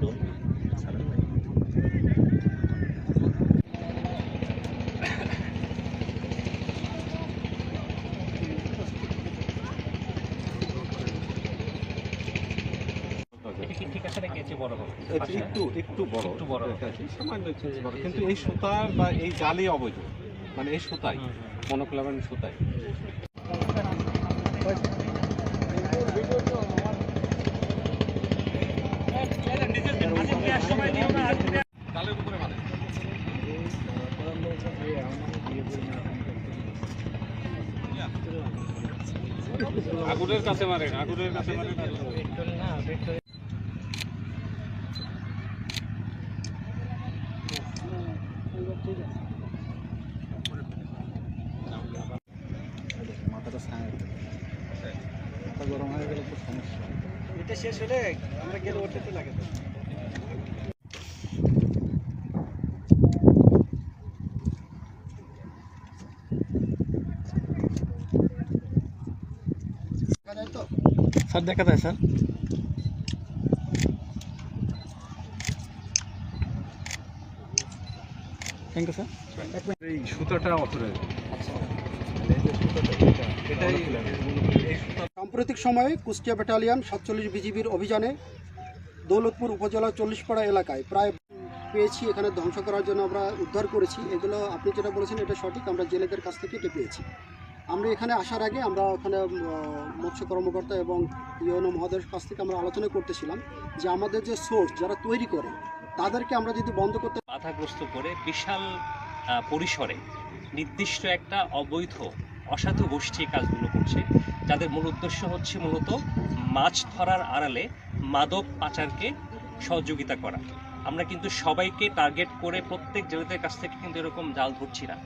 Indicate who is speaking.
Speaker 1: আলাইকুম একটু একটু বড়।
Speaker 2: একটু বড়
Speaker 1: কিন্তু এই সুতার বা এই জালে অবৈধ মানে এই সুতাই মনোক্লাবেন সুতাই আগুনের কাছে মারেন আগুনের কাছে মারেন।
Speaker 3: মাথাটা ছায়া মাথা গরম হয়ে গেলে তো সমস্যা।
Speaker 4: এটা শেষ হলে আমরা গেলে ওঠে তো লাগে তো
Speaker 3: স্যার দেখা যায় স্যার। থ্যাংক ইউ স্যার
Speaker 1: এই সুতাটা অথরাইজ এটাই এই সুতা
Speaker 5: সাম্প্রতিক সময়ে কুষ্টিয়া ব্যাটালিয়ান সাতচল্লিশ বিজিবির অভিযানে দৌলতপুর উপজেলার চল্লিশপাড়া এলাকায় প্রায় পেয়েছি এখানে ধ্বংস করার জন্য আমরা উদ্ধার করেছি। এগুলো আপনি যেটা বলেছেন এটা সঠিক আমরা জেলেদের কাছ থেকে এটা পেয়েছি। আমরা এখানে আসার আগে আমরা ওখানে মৎস্য কর্মকর্তা এবং ইউএনও মহোদয়ের কাছ থেকে আমরা আলোচনা করতেছিলাম যে আমাদের যে সোর্স যারা তৈরি করে, তাদেরকে আমরা যদি বন্ধ করতে
Speaker 2: বাধাগ্রস্ত করে বিশাল পরিসরে নির্দিষ্ট একটা অবৈধ, অসাধু গোষ্ঠী কাজগুলো করছে। যাদের মূল উদ্দেশ্য হচ্ছে মূলত মাছ ধরার আড়ালে মাদক পাচারকে সহযোগিতা করা। আমরা কিন্তু সবাইকে টার্গেট করে প্রত্যেক জেলেদের কাছ থেকে কিন্তু এরকম জাল ধরছি না।